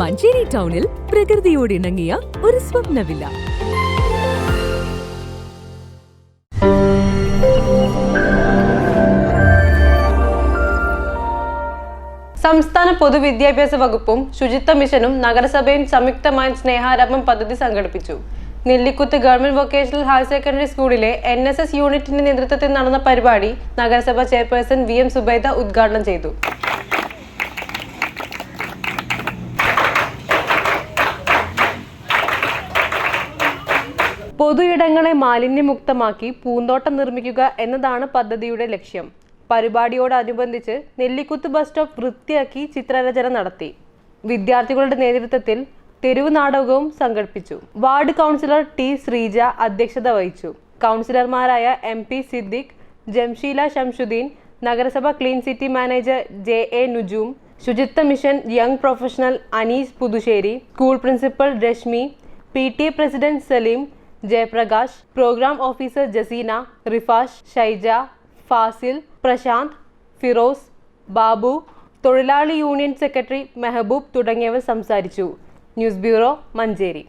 മഞ്ചേരി ടൗണിൽ പ്രകൃതിയോട് ഇണങ്ങിയ ഒരു സ്വപ്ന വില്ല സംസ്ഥാന പൊതുവിദ്യാഭ്യാസ വകുപ്പും ശുചിത്വ മിഷനും നഗരസഭയും സംയുക്തമായി സ്നേഹാരംഭം പദ്ധതി സംഘടിപ്പിച്ചു. Nellikuth government vocational higher secondary സ്കൂളിലെ എൻ എസ് എസ് യൂണിറ്റിന്റെ നേതൃത്വത്തിൽ നടന്ന പരിപാടി നഗരസഭ ചെയർപേഴ്സൺ വി എം സുബൈദ ഉദ്ഘാടനം ചെയ്തു. പൊതു ഇടങ്ങളെ മാലിന്യമുക്തമാക്കി പൂന്തോട്ടം നിർമ്മിക്കുക എന്നതാണ് പദ്ധതിയുടെ ലക്ഷ്യം. പരിപാടിയോടനുബന്ധിച്ച് നെല്ലിക്കുത്ത് ബസ് സ്റ്റോപ്പ് വൃത്തിയാക്കി ചിത്രരചന നടത്തി. വിദ്യാർത്ഥികളുടെ നേതൃത്വത്തിൽ തെരുവ് നാടകവും സംഘടിപ്പിച്ചു. വാർഡ് കൗൺസിലർ ടി ശ്രീജ അധ്യക്ഷത വഹിച്ചു. കൗൺസിലർമാരായ എം പി സിദ്ദിഖ് ജംഷീല ഷംഷുദ്ദീൻ നഗരസഭ clean city manager J A Nujoom Suchitwa mission young professional Anees Puthussery school principal Reshmi P T A president Saleem Jayaprakash programme officer Jaseena Rifash Shaija Fasil Prashanth Firoz Babu തൊഴിലാളി union secretary Mehboob തുടങ്ങിയവർ സംസാരിച്ചു. News bureau Manjeri.